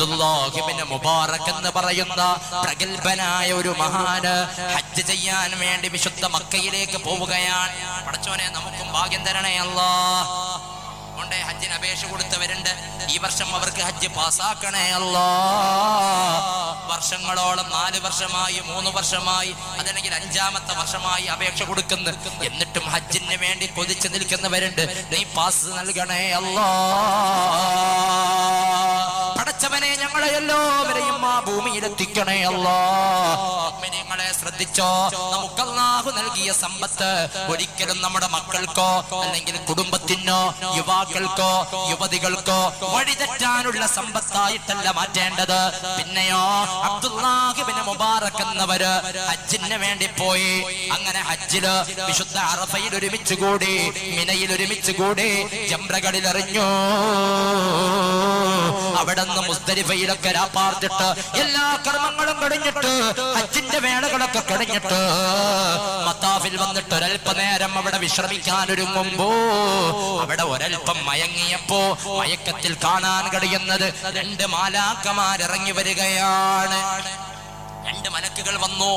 അബ്ദുല്ലാഹിബിന് മുബാറക് എന്ന് പറയുന്ന പ്രഗത്ഭനായ ഒരു മഹാന് ഹജ്ജ് ചെയ്യാൻ വേണ്ടി വിശുദ്ധ മക്കയിലേക്ക് പോവുകയാണ്. പടച്ചോനെ നമുക്കും ഭാഗ്യം തരണേ അല്ലാ. കൊണ്ട് ഹജ്ജിന് അപേക്ഷ കൊടുത്തവരുണ്ട്. ഈ വർഷം അവർക്ക് ഹജ്ജ് പാസ്സാക്കണേ അല്ലാ. വർഷങ്ങളോളം നാല് വർഷമായി മൂന്ന് വർഷമായി അതല്ലെങ്കിൽ അഞ്ചാമത്തെ വർഷമായി അപേക്ഷ കൊടുക്കുന്നു. എന്നിട്ടും ഹജ്ജിന് വേണ്ടി കൊതിച്ചു നിൽക്കുന്നവരുണ്ട്. നീ പാസ് നൽകണേ അല്ലാ. എല്ലാവരെയും ആ ഭൂമിയിലെത്തിക്കണേ അല്ലെ. നിങ്ങളെ ശ്രദ്ധിച്ചോ. നമുക്ക് അല്ലാഹു നൽകിയ സമ്പത്ത് ഒരിക്കലും നമ്മുടെ മക്കൾക്കോ അല്ലെങ്കിൽ കുടുംബത്തിനോ യുവാക്കൾക്കോ യുവതികൾക്കോ വഴിതെറ്റാനുള്ള സമ്പത്തായിട്ടല്ല മാറ്റേണ്ടത്. പിന്നെയോ അബ്ദുല്ലാഹിബിന് മുബാറക് എന്നവര് ഹജ്ജിന് വേണ്ടി പോയി. അങ്ങനെ ഹജ്ജിൽ വിശുദ്ധ അറഫയിൽ ഒരുമിച്ച് കൂടി മിനയിൽ ഒരുമിച്ച് കൂടി ജംറകളിൽ എറിഞ്ഞു. അവിടെ നിന്ന് മുസ്തരിഫയിലൊക്കെ രാപ്പാർത്തിട്ട് എല്ലാ കർമ്മങ്ങളും കഴിഞ്ഞിട്ട് അച്ഛന്റെ വേളകളൊക്കെ കഴിഞ്ഞിട്ട് മത്താഫിൽ വന്നിട്ട് ഒരല്പനേരം അവിടെ വിശ്രമിക്കാൻ ഒരുങ്ങുമ്പോ അവിടെ ഒരൽപ്പം മയങ്ങിയപ്പോ മയക്കത്തിൽ കാണാൻ കഴിയുന്നത് രണ്ട് മാലാക്കമാരിറങ്ങി വരികയാണ്. രണ്ട് മലക്കുകൾ വന്നു.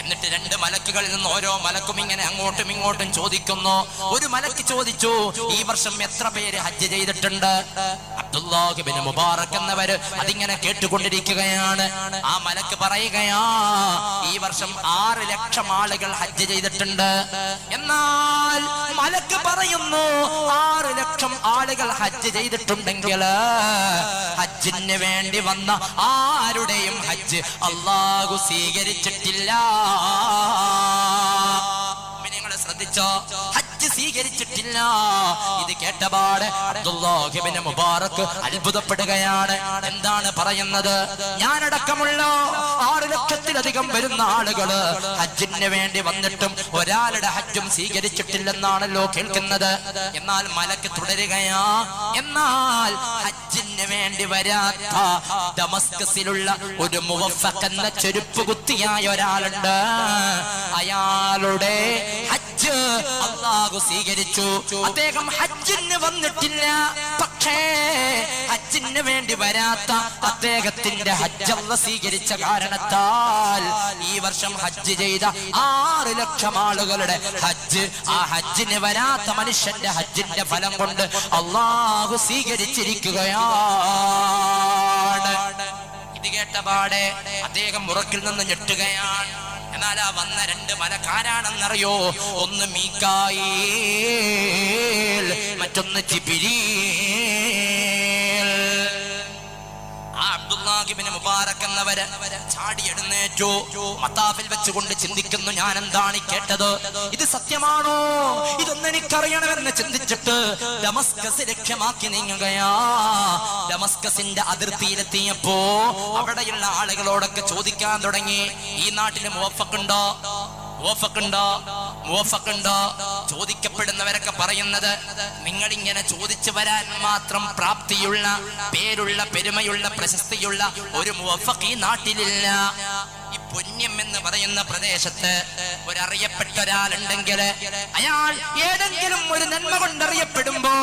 എന്നിട്ട് രണ്ട് മലക്കുകളിൽ നിന്ന് ഓരോ മലക്കും ഇങ്ങനെ അങ്ങോട്ടും ഇങ്ങോട്ടും ചോദിക്കുന്നു. ഒരു മലക്ക് ചോദിച്ചു ഈ വർഷം എത്ര പേര് ഹജ്ജ് ചെയ്തിട്ടുണ്ട്? അബ്ദുല്ലാഹിബിന് മുബാറക് എന്നവര് അതിങ്ങനെ കേട്ടുകൊണ്ടിരിക്കുകയാണ്. ആ മലക്ക് പറയുകയാ ഈ വർഷം ആറ് ലക്ഷം ആളുകൾ ഹജ്ജ് ചെയ്തിട്ടുണ്ട്. എന്നാൽ മലക്ക് പറയുന്നു ആറ് ലക്ഷം ആളുകൾ ഹജ്ജ് ചെയ്തിട്ടുണ്ടെങ്കിൽ ഹജ്ജിന് വേണ്ടി വന്ന ആരുടെയും ഹജ്ജ് അള്ളാഹു സ്വീകരിച്ചിട്ടില്ല. നിങ്ങൾ ശ്രദ്ധിച്ചോ? ഹജ്ജ് സ്വീകരിച്ചിട്ടില്ല. ഇത് കേട്ടപാട് അബ്ദുല്ലാഹിബ്നു മുബാറക് അത്ഭുതപ്പെടുകയാണ്. എന്താണ് പറയുന്നത്? ഞാനടക്കമുള്ള ആറ് ലക്ഷത്തിലധികം വരുന്ന ആളുകൾ ഹജ്ജിന് വേണ്ടി വന്നിട്ടും ഒരാളുടെ ഹജ്ജും സ്വീകരിച്ചിട്ടില്ലെന്നാണല്ലോ കേൾക്കുന്നത്. എന്നാൽ മലക്ക് തുടരുകയാ. എന്നാൽ ഹജ്ജിന് വേണ്ടി വരാത്ത ഡമസ്കസിലുള്ള ഒരു മുവഫക്കെന്ന ചെരുപ്പ് കുത്തിയായ ഒരാളുണ്ട്. അയാളുടെ അള്ളാഹു സ്വീകരിച്ചു. അദ്ദേഹം ഹജ്ജിന് വന്നിട്ടില്ല. പക്ഷേ ഹജ്ജിന് വേണ്ടി വരാത്ത അദ്ദേഹത്തിന്റെ ഹജ്ജ് സ്വീകരിച്ച കാരണത്താൽ ഈ വർഷം ഹജ്ജ് ചെയ്ത ആറ് ലക്ഷം ആളുകളുടെ ഹജ്ജ് ആ ഹജ്ജിന് വരാത്ത മനുഷ്യന്റെ ഹജ്ജിന്റെ ഫലം കൊണ്ട് അള്ളാഹു സ്വീകരിച്ചിരിക്കുകയാണ്. ഇത് കേട്ടപാടെ അദ്ദേഹം ഉറക്കിൽ നിന്ന് ഞെട്ടുകയാണ്. എന്നാൽ ആ വന്ന രണ്ട് മലക്കാരാണെന്നറിയോ? ഒന്ന് മീക്കായി മറ്റൊന്ന് ജിബിരീൽ അബ്ദുല്ലാഹിബിന് മുബാറക് എന്നവര് ചാടി എഴുന്നേറ്റു. വെച്ചുകൊണ്ട് ചിന്തിക്കുന്നു ഞാൻ എന്താണ് കേട്ടത്? ഇത് സത്യമാണോ? ഇതൊന്നും എനിക്കറിയണമെന്ന് ചിന്തിച്ചിട്ട് ഡമസ്കസ് ലക്ഷ്യമാക്കി നീങ്ങുകയാ. ഡമസ്കസിന്റെ അതിർത്തിയിലെത്തിയപ്പോ അവിടെയുള്ള ആളുകളോടൊക്കെ ചോദിക്കാൻ തുടങ്ങി. ഈ നാട്ടിൽ മുവഫക്കുണ്ടോ? മുവഫക്കുണ്ടോ? മുവഫക്കുണ്ടോ ചോദിക്കപ്പെടുന്നവരൊക്കെ പറയുന്നത് നിങ്ങൾ ഇങ്ങനെ ചോദിച്ചു വരാൻ മാത്രം പ്രാപ്തിയുള്ള പേരുള്ള പെരുമയുള്ള പ്രശസ്തിയുള്ള ഒരു മുവഫക്ക് ഈ നാട്ടിലില്ല. ഈ പുണ്യം പറയുന്ന പ്രദേശത്ത് ഒരറിയപ്പെട്ട ഒരാളുണ്ടെങ്കിൽ അയാൾ ഏതെങ്കിലും ഒരു നന്മ കൊണ്ടറിയപ്പെടുമ്പോ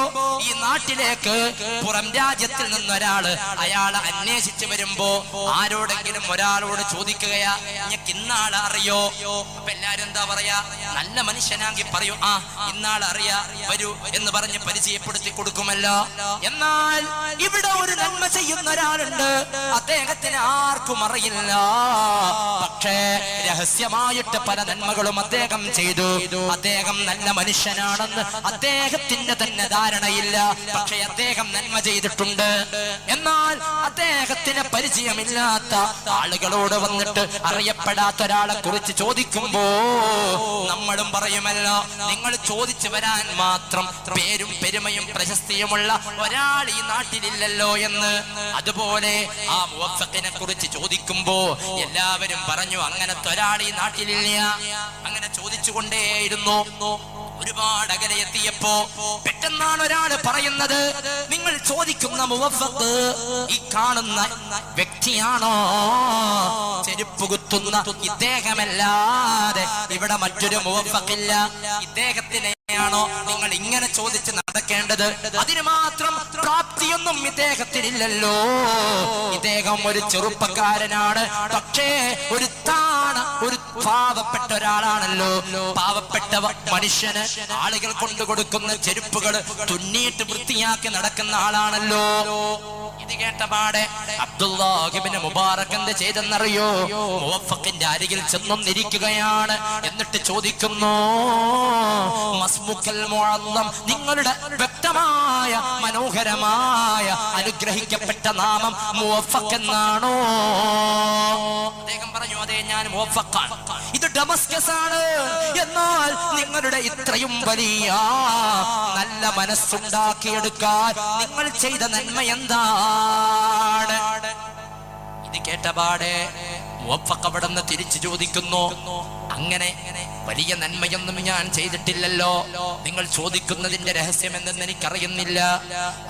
ഈ നാട്ടിലേക്ക് പുറം രാജ്യത്തിൽ നിന്ന് നിന്നൊരാൾ അയാളെ അന്വേഷിച്ചു വരുമ്പോ ആരോടെങ്കിലും ഒരാളോട് ചോദിക്കുകയാ ഞക്ക് ഇന്നാളെ അറിയോ? അപ്പൊ എല്ലാരും എന്താ പറയാ നല്ല മനുഷ്യനാങ്കി പറയൂ ആ ഇന്നാളെ അറിയാ വരൂ എന്ന് പറഞ്ഞ് പരിചയപ്പെടുത്തി കൊടുക്കുമല്ലോ. എന്നാൽ ഇവിടെ ഒരു നന്മ ചെയ്യുന്ന ഒരാളുണ്ട് അദ്ദേഹത്തിന് ആർക്കും അറിയില്ല. പക്ഷേ രഹസ്യമായിട്ട് പല നന്മകളും അദ്ദേഹം ചെയ്തു. അദ്ദേഹം നല്ല മനുഷ്യനാണെന്ന് അദ്ദേഹത്തിന്റെ തന്നെ ധാരണയില്ല. പക്ഷെ അദ്ദേഹം നന്മ ചെയ്തിട്ടുണ്ട്. എന്നാൽ അദ്ദേഹത്തിന് പരിചയമില്ലാത്ത ആളുകളോട് വന്നിട്ട് അറിയപ്പെടാത്ത ഒരാളെ കുറിച്ച് ചോദിക്കുമ്പോ നമ്മളും പറയുമല്ലോ നിങ്ങൾ ചോദിച്ചു വരാൻ മാത്രം പേരും പെരുമയും പ്രശസ്തിയുമുള്ള ഒരാൾ ഈ നാട്ടിലില്ലല്ലോ എന്ന്. അതുപോലെ ആ മുവഫക്കിനെ കുറിച്ച് ചോദിക്കുമ്പോ എല്ലാവരും പറഞ്ഞു അങ്ങനത്തെ ഒരാൾ ഈ നാട്ടിലില്ല. അങ്ങനെ ചോദിച്ചുകൊണ്ടേയിരുന്നു. ഒരുപാട് അകലെ എത്തിയപ്പോ പെട്ടെന്നാണ് ഒരാൾ പറയുന്നത് നിങ്ങൾ ചോദിക്കുന്ന മുവഫത്ത് ഈ കാണുന്ന വ്യക്തിയാണോ? ചെരുപ്പ് കുത്തുന്ന ഇദ്ദേഹമല്ലാതെ ഇവിടെ മറ്റൊരു മുവഫക്കില്ല ഇദ്ദേഹത്തിനെയാണോ നിങ്ങൾ ഇങ്ങനെ ചോദിച്ച് നടക്കേണ്ടത്? അതിന് മാത്രം പ്രാപ്തിയൊന്നും ഇദ്ദേഹത്തിനില്ലല്ലോ. ഇദ്ദേഹം ഒരു ചെറുപ്പക്കാരനാണ്. പക്ഷേ ഒരു താണ ഒരു പാവപ്പെട്ട ഒരാളാണല്ലോ. പാവപ്പെട്ട വ- മനുഷ്യന് ആളുകൾ കൊണ്ടു കൊടുക്കുന്ന ചെരുപ്പുകൾ തുന്നിയിട്ട് വൃത്തിയാക്കി നടക്കുന്ന ആളാണല്ലോ. ഇത് കേട്ട പാടെ അബ്ദുല്ലാഹിബിന് മുബാറക് എന്ത് ചെയ്തെന്നറിയോ? മുവഫക്കിന്റെ അരികിൽ ചെന്നൊന്നിരിക്കുകയാണ്. എന്നിട്ട് ചോദിക്കുന്നു നിങ്ങളുടെ വ്യക്തമായ മനോഹരമായ അനുഗ്രഹിക്കപ്പെട്ട നാമം മുവഫക്ക് എന്നാണോ? അദ്ദേഹം പറഞ്ഞു അതെ ഞാൻ മുവഫക്കാണ് ഇത് ഡമസ്കസ് ആണ്. എന്നാൽ നിങ്ങളുടെ ഇത്രയും വലിയ നല്ല മനസ്സുണ്ടാക്കിയെടുക്കാൻ നിങ്ങൾ ചെയ്ത നന്മ എന്താണ്? ഇത് കേട്ടപാടെ മുവഫക്ക് അവിടെ നിന്ന് തിരിച്ചു ചോദിക്കുന്നു. അങ്ങനെ വലിയ നന്മയൊന്നും ഞാൻ ചെയ്തിട്ടില്ലല്ലോ. നിങ്ങൾ ചോദിക്കുന്നതിന്റെ രഹസ്യം എന്തെന്ന് എനിക്കറിയുന്നില്ല.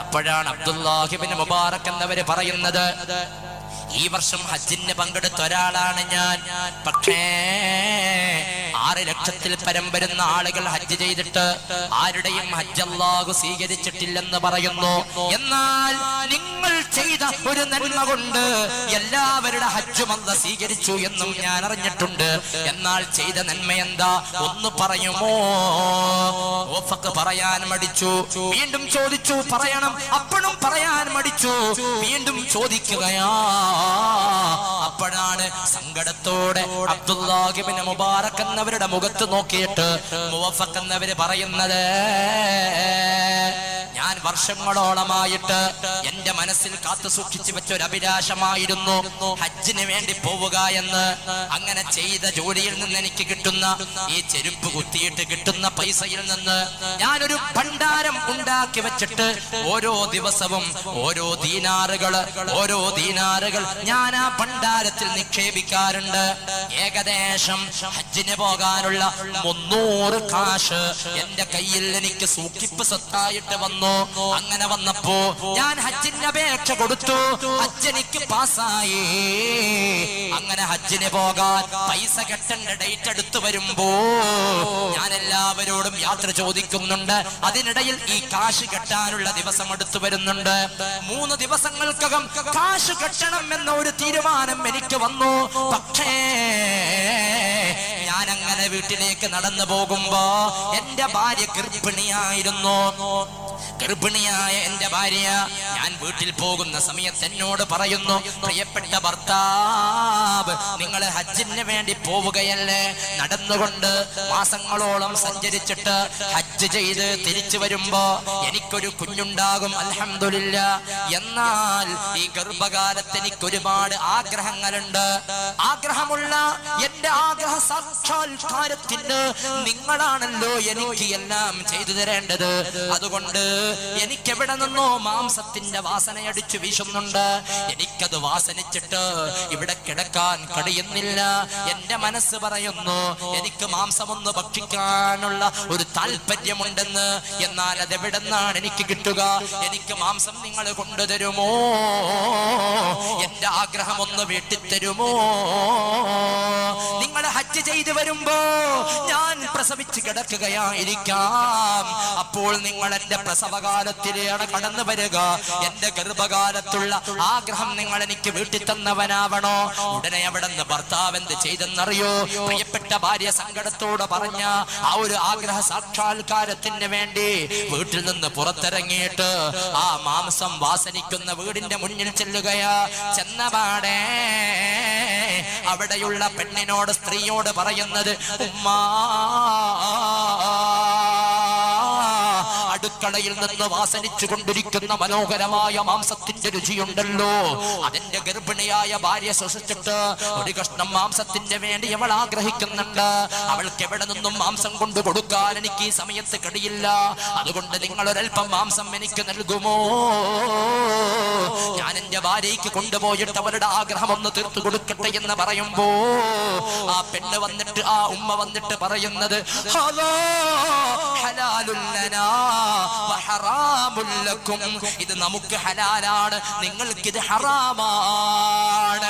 അപ്പോഴാണ് അബ്ദുല്ലാഹിബിന് മുബാറക് എന്നവര് പറയുന്നത് ഈ വർഷം ഹജ്ജിന് പങ്കെടുത്ത ഒരാളാണ് ഞാൻ. പക്ഷേ ആറ് ലക്ഷത്തിൽ പരം വരുന്ന ആളുകൾ ഹജ്ജ് ചെയ്തിട്ട് ആരുടെയും ഹജ്ജ് സ്വീകരിച്ചിട്ടില്ലെന്ന് പറയുന്നു. എന്നാൽ നിങ്ങൾ ചെയ്ത ഒരു നന്മ കൊണ്ട് എല്ലാവരുടെ ഹജ്ജും അല്ല സ്വീകരിച്ചു എന്നും ഞാൻ അറിഞ്ഞിട്ടുണ്ട്. എന്നാൽ ചെയ്ത നന്മ എന്താ? ഒന്ന് പറയുമോ? പറയാൻ മടിച്ചു. വീണ്ടും ചോദിച്ചു പറയണം. അപ്പോഴും പറയാൻ മടിച്ചു. വീണ്ടും ചോദിക്കുകയാ. അപ്പോഴാണ് സങ്കടത്തോടെ അബ്ദുല്ലാഹിബിന് മുബാറക് എന്നവരുടെ മുഖത്ത് നോക്കിയിട്ട് മുവഫക്കെന്നവര് പറയുന്നത് വർഷങ്ങളോളമായിട്ട് എന്റെ മനസ്സിൽ കാത്തു സൂക്ഷിച്ചു വെച്ച ഒരു അഭിലാഷമായിരുന്നു. ഹജ്ജിന് വേണ്ടി പോവുക എന്ന്. അങ്ങനെ ചെയ്ത ജോലിയിൽ നിന്ന് എനിക്ക് കിട്ടുന്ന ഈ ചെരുപ്പ് കുത്തിയിട്ട് കിട്ടുന്ന പൈസയിൽ നിന്ന് ഞാനൊരു ഭണ്ഡാരം ഉണ്ടാക്കി വെച്ചിട്ട് ഓരോ ദിവസവും ഓരോ ദീനാറുകൾ ഓരോ ദീനാറുകൾ ഞാൻ ആ ഭണ്ഡാരത്തിൽ നിക്ഷേപിക്കാറുണ്ട്. ഏകദേശം ഹജ്ജിന് പോകാനുള്ള മുന്നൂറ് കാശ് എന്റെ കയ്യിൽ എനിക്ക് സൂക്ഷിപ്പ് സ്വത്തായിട്ട് വന്നു. അങ്ങനെ വന്നപ്പോ ഞാൻ ഹജ്ജിന് അപേക്ഷ കൊടുത്തു. ഹജ്ജ് പാസ്സായി. അങ്ങനെ ഹജ്ജിന് പോകാൻ പൈസ കെട്ടേണ്ട ഡേറ്റ് അടുത്ത് വരുമ്പോ ഞാൻ എല്ലാവരോടും യാത്ര ചോദിക്കുന്നുണ്ട്. അതിനിടയിൽ ഈ കാശ് കെട്ടാനുള്ള ദിവസം എടുത്തു വരുന്നുണ്ട്. മൂന്ന് ദിവസങ്ങൾക്കകം കാശ് കെട്ടണം എന്ന ഒരു തീരുമാനം എനിക്ക് വന്നു. പക്ഷേ ഞാൻ അങ്ങനെ വീട്ടിലേക്ക് നടന്നു പോകുമ്പോ എന്റെ ഭാര്യ ഗർഭിണിയായിരുന്നു. ഗർഭിണിയായ എന്റെ ഭാര്യ ഞാൻ വീട്ടിൽ പോകുന്ന സമയത്ത് എന്നോട് പറയുന്നു പ്രിയപ്പെട്ട ഭർത്താവ് നിങ്ങൾ ഹജ്ജിന് വേണ്ടി പോവുകയല്ലേ? നടന്നുകൊണ്ട് മാസങ്ങളോളം സഞ്ചരിച്ചിട്ട് ഹജ്ജ് ചെയ്ത് തിരിച്ചു വരുമ്പോ എനിക്കൊരു കുഞ്ഞുണ്ടാകും അലഹമില്ല എന്നാൽ ഈ ഗർഭകാലത്ത് എനിക്ക് ഒരുപാട് ആഗ്രഹങ്ങളുണ്ട്. ആഗ്രഹമുള്ള എന്റെ ആഗ്രഹ സാക്ഷാത്കാരത്തിന് നിങ്ങളാണല്ലോ എനിക്ക് എല്ലാം ചെയ്തു തരേണ്ടത്. അതുകൊണ്ട് എനിക്ക് എവിടെ നിന്നോ മാംസത്തിന്റെ വാസനയടിച്ചു വീശുന്നുണ്ട്? എനിക്കത് വാസനിച്ചിട്ട് ഇവിടെ കിടക്കാൻ കഴിയുന്നില്ല. എന്റെ മനസ്സ് പറയുന്നു എനിക്ക് മാംസമൊന്ന് ഭക്ഷിക്കാനുള്ള ഒരു താല്പര്യമുണ്ടെന്ന്. എന്നാൽ അത് നിന്നാണ് എനിക്ക് കിട്ടുക? എനിക്ക് മാംസം നിങ്ങൾ കൊണ്ടുതരുമോ? എന്റെ ആഗ്രഹം ഒന്ന് വീട്ടിത്തരുമോ? നിങ്ങൾ ഹജ്ജ് ചെയ്തു വരുമ്പോ ഞാൻ പ്രസവിച്ച് കിടക്കുകയായിരിക്കാം. അപ്പോൾ നിങ്ങൾ എന്റെ പ്രസവകാലത്തിലാണ് കടന്നു വരിക. എന്റെ ഗർഭകാലത്തുള്ള ആഗ്രഹം നിങ്ങൾ എനിക്ക് വീട്ടിൽ തന്നവനാവണോ? ഉടനെ അവിടെ നിന്ന് ഭർത്താവ് എന്ത് ചെയ്തെന്നറിയോ? പ്രിയപ്പെട്ട ഭാര്യ സങ്കടത്തോട് പറഞ്ഞ ആ ഒരു ആഗ്രഹ സാക്ഷാത്കാരത്തിന് വേണ്ടി വീട്ടിൽ നിന്ന് പുറത്തിറങ്ങിയിട്ട് ആ മാംസം വാസനിക്കുന്ന വീടിന്റെ മുന്നിൽ ചെല്ലുകയാ. ചെന്നപാടേ അവിടെയുള്ള പെണ്ണിനോട് സ്ത്രീയോട് പറയുന്നത് ഉമ്മാ അടുക്കളയിൽ നിന്ന് വാസനിച്ചു കൊണ്ടിരിക്കുന്ന മനോഹരമായ മാംസത്തിന്റെ രുചിയുണ്ടല്ലോ. അതിന്റെ ഗർഭിണിയായ ഭാര്യ ശ്വസിച്ചിട്ട് ഒരു കഷ്ണം മാംസത്തിന്റെ വേണ്ടി അവൾ ആഗ്രഹിക്കുന്നുണ്ട്. അവൾക്ക് എവിടെ നിന്നും മാംസം കൊണ്ട് കൊടുക്കാൻ എനിക്ക് ഈ സമയത്ത് കഴിയില്ല അതുകൊണ്ട് നിങ്ങൾ ഒരൽപ്പം മാംസം എനിക്ക് നൽകുമോ? ഞാൻ എന്റെ ഭാര്യയ്ക്ക് കൊണ്ടുപോയിട്ട് അവരുടെ ആഗ്രഹം ഒന്ന് തീർത്തു കൊടുക്കട്ടെ എന്ന് പറയുമ്പോ ആ പെണ്ണ് വന്നിട്ട് ആ ഉമ്മ വന്നിട്ട് പറയുന്നത് "ഹലാ ഹലാലുൽ ലക്കും." ഇത് നമുക്ക് ഹലാലാണ് നിങ്ങൾക്കിത് ഹറാമാണ്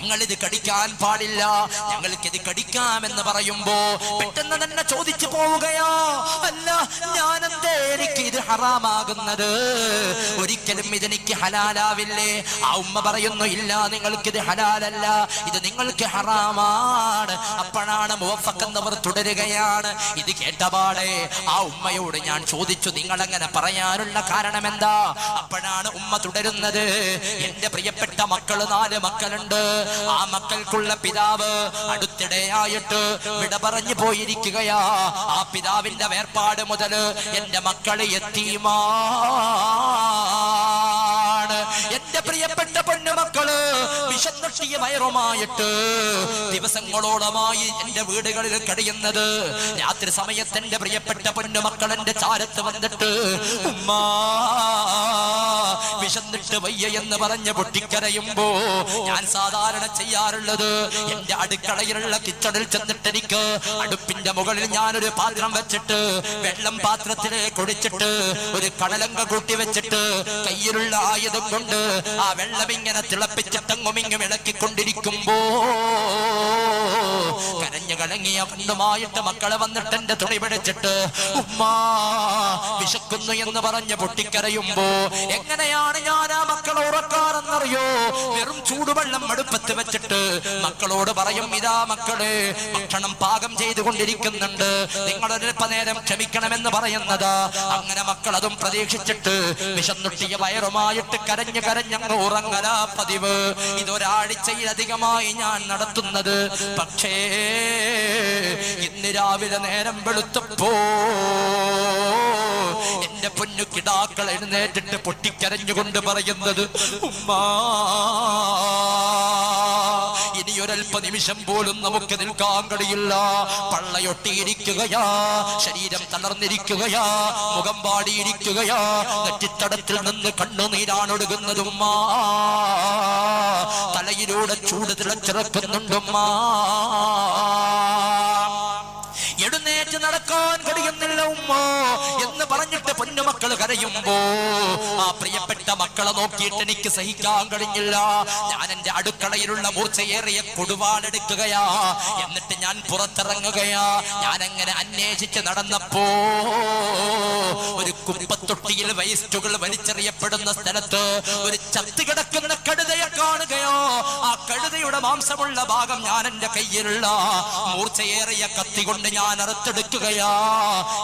നിങ്ങൾ ഇത് കടിക്കാൻ പാടില്ല. ഞങ്ങൾക്ക് ഇത് കടിക്കാമെന്ന് പറയുമ്പോ പെട്ടെന്ന് തന്നെ ചോദിച്ചു പോവുകയോ. അല്ല ഞാനെന്തേ എനിക്ക് ഇത് ഹറാമാകുന്നത്? ഒരിക്കലും ഇതെനിക്ക് ഹലാലാവില്ലേ? ആ ഉമ്മ പറയുന്നു ഇല്ല നിങ്ങൾക്ക് നിങ്ങൾക്കിത് ഹലാലല്ല. ഇത് നിങ്ങൾക്ക് ഹറാമാണ്. അപ്പോഴാണ് മുവഫക്കെന്നവർ തുടരുകയാണ്. ഇത് കേട്ടപാടെ ആ ഉമ്മയോട് ഞാൻ ചോദിച്ചു നിങ്ങൾ അങ്ങനെ പറയാനുള്ള കാരണം എന്താ അപ്പോഴാണ് ഉമ്മ തുടരുന്നത്. എന്റെ പ്രിയപ്പെട്ട മക്കൾ നാല് മക്കളുണ്ട്. ആ മക്കൾക്കുള്ള പിതാവ് അടുത്തിടെയായിട്ട് വിട പറഞ്ഞു പോയിരിക്കുകയാ. ആ പിതാവിന്റെ വേർപാട് മുതൽ എന്റെ മക്കൾ എത്തിയുമാണ് എന്റെ പ്രിയപ്പെട്ട പൊന്നുമക്കൾ വിശന്നൊട്ടിയ വയറുമായിട്ട് ദിവസങ്ങളോളമായി എന്റെ വീടുകളിൽ കഴിയുന്നത് രാത്രി സമയത്ത് എന്റെ പ്രിയപ്പെട്ട പൊന്നുമക്കൾ എന്റെ ചാരത്ത് വന്നിട്ട് ഉമ്മാ വിശന്നിട്ട് വയ്യ എന്ന് പറഞ്ഞ് പൊട്ടിക്കരയുമ്പോ ഞാൻ സാധാരണ ചെയ്യാറുള്ളത് എന്റെ അടുക്കളയിലുള്ള കിച്ചണിൽ ചെന്നിട്ട് എനിക്ക് അടുപ്പിന്റെ മുകളിൽ ഞാനൊരു പാത്രം വെച്ചിട്ട് വെള്ളം പാത്രത്തിലേക്ക് ഒഴിച്ചിട്ട് ഒരു കടലങ്ക കൂട്ടി വെച്ചിട്ട് കയ്യിലുള്ള ആയുധം കൊണ്ട് ആ വെള്ളം ഇങ്ങനെ തിളപ്പിച്ച് ഇങ്ങും ഇളക്കിക്കൊണ്ടിരിക്കുമ്പോ കരഞ്ഞു കളങ്ങിയ കണ്ണുമായിട്ട് മക്കളെ വന്നിട്ട് എന്റെ തുണി പിടിച്ചിട്ട് ഉമ്മാ വിശക്കുന്നു എന്ന് പറഞ്ഞ് പൊട്ടിക്കരയുമ്പോ എങ്ങനെയാണ് ഞാൻ ആ മക്കളെ ഉറക്കാറെന്നറിയോ? വെറും ചൂടുവെള്ളം അടുപ്പത്ത് വെച്ചിട്ട് മക്കളോട് പറയും ഇതാ മക്കൾ ഭക്ഷണം പാകം ചെയ്തുകൊണ്ടിരിക്കുന്നുണ്ട്. നിങ്ങൾ നേരം ക്ഷമിക്കണമെന്ന് പറയുന്നത്. അങ്ങനെ മക്കൾ അതും പ്രതീക്ഷിച്ചിട്ട് വിശന്നുട്ടിയ വയറുമായിട്ട് കരഞ്ഞു കരഞ്ഞങ്ങ് ഉറങ്ങലാ പതിവ്. ഇതൊരാഴ്ചയിലധികമായി ഞാൻ നടത്തുന്നത്. പക്ഷേ ഇന്ന് രാവിലെ നേരം വെളുത്തപ്പോ എന്റെ പൊന്നു കിടാക്കൾ എഴുന്നേറ്റിട്ട് പൊട്ടിക്കരഞ്ഞുകൊണ്ട് പറയുന്നത് ഉമ്മാ ഇനി ഒരൽപ്പ നിമിഷം പോലും നമുക്ക് നിൽക്കാൻ കഴിയില്ല. പള്ളയൊട്ടിയിരിക്കുകയാ ശരീരം തളർന്നിരിക്കുകയാ മുഖം പാടിയിരിക്കുകയാ നെറ്റിത്തടത്തിൽ നിന്ന് കണ്ണുനീരാണൊടുകുന്നതുമ്മാ തലയിലൂടെ ചൂട് തിളച്ചിറക്കുന്നുണ്ടുമ്മാ. എഴുന്നേറ്റ് നടക്കാൻ കഴിയുന്നില്ല ഉമ്മ. പറഞ്ഞിട്ട് പൊന്നുമക്കൾ കരയുമ്പോ ആ പ്രിയപ്പെട്ട മക്കളെ നോക്കിയിട്ട് എനിക്ക് സഹിക്കാൻ കഴിഞ്ഞില്ല. ഞാൻ എന്റെ അടുക്കളയിലുള്ള മൂർച്ചയേറിയ കൊടുവാളെടുക്കുകയാ എന്നിട്ട് ഞാൻ പുറത്തിറങ്ങുകയാ. ഞാൻ അങ്ങനെ അന്വേഷിച്ച് നടന്നപ്പോ ഒരു കുപ്പത്തൊട്ടിയിൽ വേസ്റ്റുകൾ വലിച്ചെറിയപ്പെടുന്ന സ്ഥലത്ത് ഒരു ചത്ത് കിടക്കുന്ന കഴുതയെ കാണുകയോ. ആ കഴുതയുടെ മാംസമുള്ള ഭാഗം ഞാൻ എന്റെ കയ്യിലുള്ള മൂർച്ചയേറിയ കത്തി കൊണ്ട് ഞാൻ അറുത്തെടുക്കുകയാ.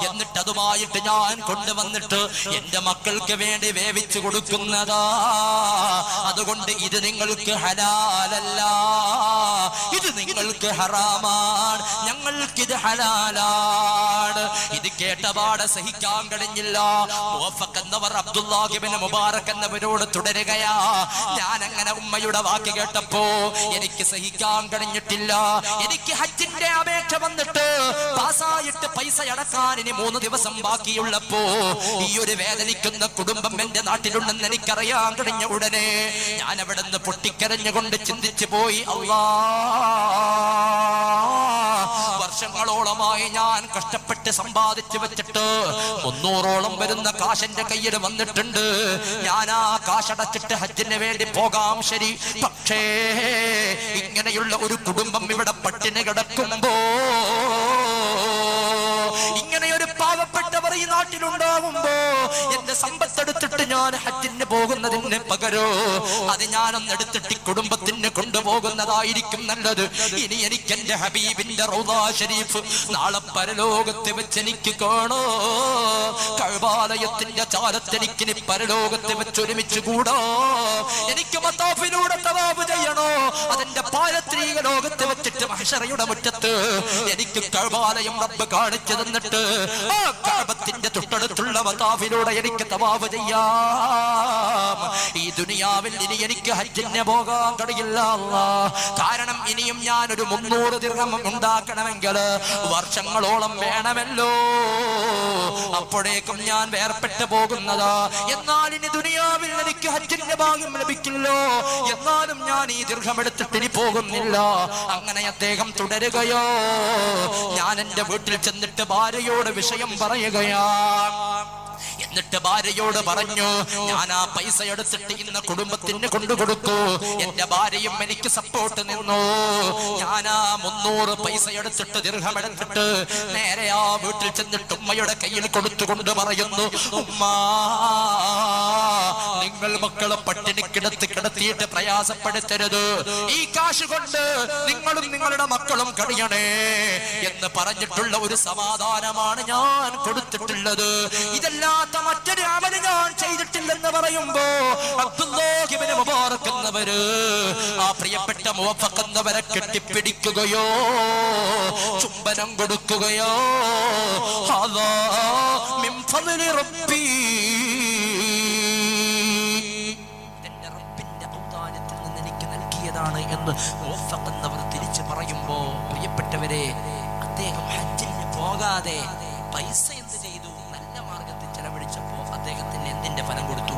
എന്നിട്ട് അതുമായിട്ട് ഞാൻ കൊണ്ടുവന്നിട്ട് എന്റെ മക്കൾക്ക് വേണ്ടി വേവിച്ചു കൊടുക്കുന്നതാ. അതുകൊണ്ട് ഇത് നിങ്ങൾക്ക് ഹലാലല്ല. ഇത് നിങ്ങൾക്ക് ഹറാമാണ്. ഞങ്ങൾക്കിത് ഹലാലാണ്. ഇത് കേട്ടപാടെ സഹിക്കാൻ കഴിഞ്ഞില്ല. എന്നവർ അബ്ദുല്ലാഹിബിന് മുബാറക് എന്നവരോട് തുടരുകയാ. ഞാൻ അങ്ങനെ ഉമ്മയുടെ വാക്ക് കേട്ടപ്പോ എനിക്ക് സഹിക്കാൻ കഴിഞ്ഞിട്ടില്ല. എനിക്ക് ഹജ്ജിന്റെ അപേക്ഷ വന്നിട്ട് പാസ്സായിട്ട് പൈസ അടക്കാൻ ഇനി മൂന്ന് ദിവസം ബാക്കിയുള്ളപ്പോ ഈ ഒരു വേദനിക്കുന്ന കുടുംബം എന്റെ നാട്ടിലുണ്ടെന്ന് എനിക്കറിയാൻ കഴിഞ്ഞ ഉടനെ ഞാൻ അവിടെ നിന്ന് പൊട്ടിക്കരഞ്ഞുകൊണ്ട് ചിന്തിച്ചു പോയി അള്ളാ വർഷങ്ങളോളമായി ഞാൻ കഷ്ടപ്പെട്ട് സമ്പാദിച്ചു വെച്ചിട്ട് മുന്നൂറോളം വരുന്ന കാശന്റെ കയ്യിൽ വന്നിട്ടുണ്ട്. ഞാൻ ആ കാശടച്ചിട്ട് ഹജ്ജിന് വേണ്ടി പോകാം ശരി. പക്ഷേ ഇങ്ങനെയുള്ള ഒരു കുടുംബം ഇവിടെ പട്ടിണി കിടക്കുമ്പോ ഇങ്ങനെ ഒരു ഈ നാട്ടിലുണ്ടാകുമ്പോ എന്റെ സമ്പത്തെടുത്തിട്ട് ഞാൻ ഹജ്ജിന് പോകുന്നതിന് പകരോ? അത് ഞാനൊന്ന് എടുത്തിട്ട് കുടുംബത്തിന് കൊണ്ടുപോകുന്നതായിരിക്കും നല്ലത്. ഇനി എനിക്ക് എന്റെ ഹബീബിന്റെ റൗദാ ഷരീഫ് നാളെ പരലോകത്ത് വെച്ച് എനിക്ക് കാണോ? കഴിവാലയത്തിന്റെ ചാലത്തെനിക്ക് പരലോകത്ത് വെച്ച് ഒരുമിച്ച് കൂടോ? എനിക്ക് മത്താഫിലൂടെ തവാബ് ചെയ്യണോ? അതിന്റെ പാരത്രീക ലോകത്ത് വെച്ചിട്ട് മഹഷറയുടെ മുറ്റത്ത് എനിക്ക് കഴിവാലയം റബ്ബ് കാണിച്ചു തന്നിട്ട് ആ കഴബത്തിന്റെ തൊട്ടടുത്തുള്ള വതാഫിലൂടെ എനിക്ക് തവാവ് ചെയ്യാം. ഈ ദുനിയാവിൽ ഇനി എനിക്ക് ഹജ്ജിന് പോകാൻ കഴിയില്ല. കാരണം ഇനിയും ഞാൻ ഒരു മുന്നൂറ് ദിർഹം ഉണ്ടാക്കണമെങ്കിൽ വർഷങ്ങളോളം വേണമല്ലോ. അപ്പോഴേക്കും ഞാൻ വേർപെട്ട് പോകുന്നതാ. എന്നാൽ ഇനി ദുനിയാവിൽ എനിക്ക് ഹജ്ജിന്റെ ഭാഗ്യം ലഭിക്കില്ലോ. എന്നാലും ഞാൻ ഈ ദീർഘം എടുത്തിട്ട് ഇനി പോകുന്നില്ല. അങ്ങനെ അദ്ദേഹം തുടരുകയോ. ഞാൻ എന്റെ വീട്ടിൽ ചെന്നിട്ട് ഭാര്യയോട് വിഷയം പറയുകയാ പറയാം എന്നിട്ട് ഭാര്യയോട് പറഞ്ഞു ഞാൻ ആ പൈസ എടുത്തിട്ട് ഇന്ന് കുടുംബത്തിന് കൊണ്ടുകൊടുക്കൂ എന്റെ ഭാര്യയും എനിക്ക് സപ്പോർട്ട് നിന്നു. ഞാൻ ആ മുന്നൂറ് പൈസ എടുത്തിട്ട് ദീർഘം എടുത്തിട്ട് നേരെ ആ വീട്ടിൽ ചെന്നിട്ട് ഉമ്മയുടെ കയ്യിൽ കൊടുത്തുകൊണ്ട് പറയുന്നു ഉമ്മ നിങ്ങൾ മക്കളെ പട്ടിണി കിടത്തി കിടത്തിയിട്ട് പ്രയാസപ്പെടുത്തരുത്. ഈ കാശ് കൊണ്ട് നിങ്ങളും നിങ്ങളുടെ മക്കളും കഴിയണേ എന്ന് പറഞ്ഞിട്ടുള്ള ഒരു സമാധാനമാണ് ഞാൻ കൊടുത്തിട്ടുള്ളത്. ഇതല്ലാത്ത മറ്റൊരു അമൽ ഞാൻ ചെയ്തിട്ടില്ലെന്ന് പറയുമ്പോ അബ്ദുല്ലാഹിബിന് മുബാറക് എന്നവര് ആ പ്രിയപ്പെട്ട മുവഫഖ് എന്നവരെ കെട്ടിപ്പിടിക്കുകയോ ചുംബനം കൊടുക്കുകയോ അതാ മിൻ ഫദ്ലി റബ്ബി. നൽകിയതാണ് എന്ന് എന്നവർ തിരിച്ചു പറയുമ്പോ പ്രിയപ്പെട്ടവരെ അദ്ദേഹം ഹജ്ജിന് പോകാതെ പൈസ ന്റെ ഫലം കൊടുത്തു